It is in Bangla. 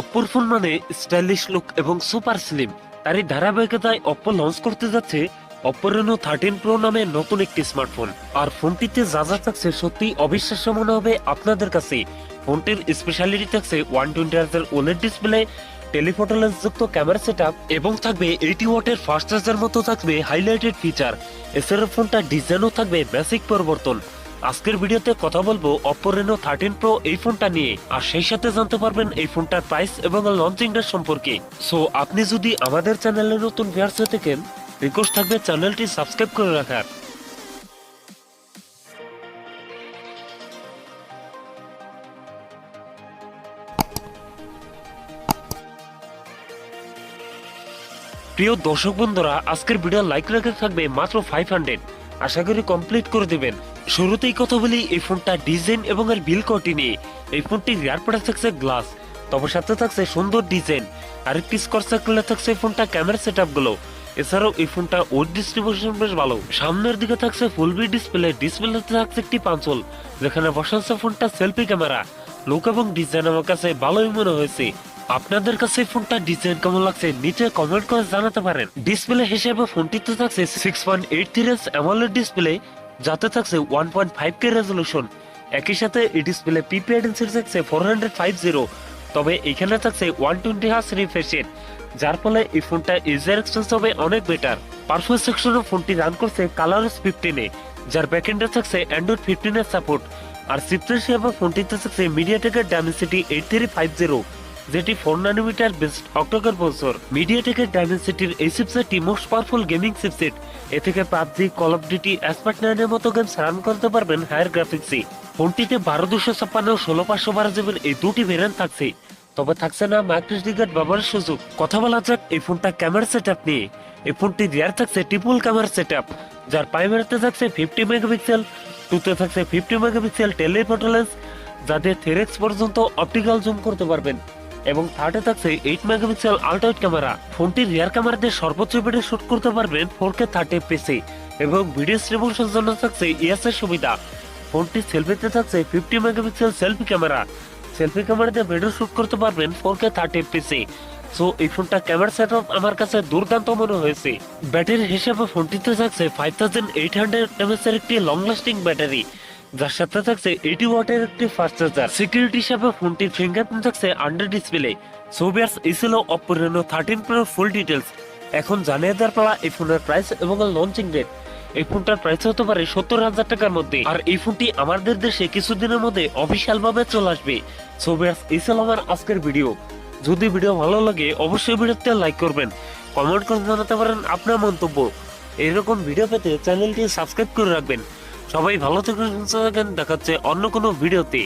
অপ্পোর ফোন মানে স্টাইলিশ লুক এবং সুপার স্লিম। তারই ধারাবাহিকতায় অপ্পো লঞ্চ করতে যাচ্ছে অপ্পো রেনো থার্টিন প্রো নামে নতুন একটি স্মার্টফোন আর ফোনটিতে যা যা থাকছে সত্যি অবিশ্বাস্য মনে হবে আপনাদের কাছে। ফোনটির স্পেশালিটি থাকছে ওয়ান টোয়েন্টি হার্জের ওলেড ডিসপ্লে টেলিফোটো লেন্স যুক্ত ক্যামেরা সেট এবং থাকবে এইটি ওয়াটের ফাস্ট চার্জার মতো থাকবে হাইলাইটেড ফিচার এছাড়া ফোনটার ডিজাইনও থাকবে বেসিক পরিবর্তন। আজকের ভিডিওতে কথা বলব অপো রেনো থার্টিন প্রো এই ফোনটা নিয়ে। আর সেই সাথে জানতে পারবেন এই ফোনটার প্রাইস এবং লঞ্চিং ডেট সম্পর্কে। সো আপনি যদি আমাদের চ্যানেলে নতুন ভিউয়ার্স হয়ে থাকেন রিকোয়েস্ট থাকবে চ্যানেলটি সাবস্ক্রাইব করে রাখার। প্রিয় দর্শক বন্ধুরা, আজকের ভিডিও লাইক রেখে থাকবে মাত্র ফাইভ হান্ড্রেড আশা করি কমপ্লিট করে দেবেন। শুরুতেই কথা বলি এই ফোনটা ডিজাইন এবং এর বিল কোয়ালিটি নিয়ে। এই ফোনটি রিয়ার পড়ে থাকছে গ্লাস, তবে সাথে থাকছে সুন্দর ডিজাইন। আরেকটি স্কোর সার্কেলে থাকছে এই ফোনটা ক্যামেরা সেটগুলো এছাড়াও এই ফোনটা ওয়েট ডিস্ট্রিবিউশন বেশ ভালো। সামনের দিকে থাকছে ফুল বি ডিসপ্লে ডিসপ্লেতে থাকছে একটি পাঁচল যেখানে বসাচ্ছে ফোনটা সেলফি ক্যামেরা। লুক এবং ডিজাইন আমার কাছে ভালোই মনে হয়েছে। আপনাদের কাছে ফোনটা ডিজাইন কেমন লাগছে নিচে কমেন্ট করে জানাতে পারেন। ডিসপ্লে হিসেবে ফোনটিতে থাকছে six point eight three display যাতে থাকছে one point five K resolution একই সাথে ডিসপ্লে পিপিআই ডেন্সিটি থাকছে ফোর হান্ড্রেড ফাইভ জিরো তবে এখানে থাকছে ওয়ান টোয়েন্টি হার্স রিফ্রেশ যার ফলে এই ফোনটা ইউজার এক্সপেন্স হবে, অনেক বেটার পারফরমেন্স সেকশনে ফোনটি রান করছে কালারস ফিফটিনে যার ব্যাকএন্ডে থাকছে অ্যান্ড্রয়েড ফিফটিনের সাপোর্ট আর সিপ্রেস হিসেবে ফোনটিতে থাকছে মিডিয়াটেকের Dimensity eight three five zero যেটি four nanometer based octacore processor মিডিয়াটেকের ডায়মেন্সিটির এই চিপসেটটি মোস্ট পাওয়ারফুল গেমিং চিপসেট এ থেকে PUBG Call of Duty Asphalt নাইনের মতো গেমস রান করতে পারবেন হায়ার গ্রাফিক্সে ফোনটিতে বারো দুশো ছাপ্পান্ন, ষোলো পাঁচশো বারো জিবির এই দুটি ভেরিয়েন্ট থাকছে। তবে থাকছে না মাইক্রোসডিগার্ড ব্যবহারের সুযোগ। কথা বলা যাক এই ফোনটা ক্যামেরা সেট আপ নিয়ে। এই ফোনটি রিয়ার থাকছে ট্রিপল ক্যামেরা সেট আপ যার প্রাইমারিতে থাকছে ফিফটি মেগাপিক্সেল টুতে থাকছে ফিফটি মেগাপিক্সেল টেলিফোটো লেন্স যাতে থেরেক্স পর্যন্ত অপটিক্যাল জুম করতে পারবেন। এবং থার্ডে থাকছে এইট মেগাপিক্সেল আল্ট্রাইট ক্যামেরা ফোনটির রিয়ার ক্যামেরা দিয়ে সর্বোচ্চ বেডে শুট করতে পারবেন ফোর কে থার্টি এফপিসি এবং ভিডিও স্ট্রিমিংসের জন্য থাকছে ইএস এর সুবিধা। ফোনটি সেলফিতে থাকছে fifty megapixel selfie camera selfie camera দিয়ে ভিডিও শুট করতে পারবেন four K thirty FPS so এই ফোনটা ক্যামেরা সেটআপ আমার কাছে দুর্দান্ত মনে হয়েছে। ব্যাটারি হিসেবে ফোনটিতে থাকছে five thousand eight hundred mAh এর একটি লং লাস্টিং ব্যাটারি যার সাথে থাকছে এইটি ওয়াটের একটি ফাস্ট চার্জার সিকিউরিটি হিসাবে ফোনটির ফিঙ্গারপ্রিন্ট থাকছে আন্ডার ডিসপ্লে সোভিয়ার্স এই ছিল থার্টিন প্রো ফুল ডিটেলস এখন জানিয়ে দেওয়ার পালা এই ফোনের প্রাইস এবং লঞ্চিং ডেট এই ফোনটার প্রাইস হতে পারে সত্তর হাজার টাকার মধ্যে। আর এই ফোনটি আমাদের দেশে কিছুদিনের মধ্যে অফিসিয়াল ভাবে চলে আসবে। সোভিয়ার্স এই আমার আজকের ভিডিও যদি ভিডিও ভালো লাগে, অবশ্যই ভিডিওতে লাইক করবেন। কমেন্ট করে জানাতে পারেন আপনার মন্তব্য। এরকম ভিডিও পেতে চ্যানেলটি সাবস্ক্রাইব করে রাখবেন। সবাই ভালো থাকুন দেখাচ্ছে অন্য কোনো ভিডিওতে।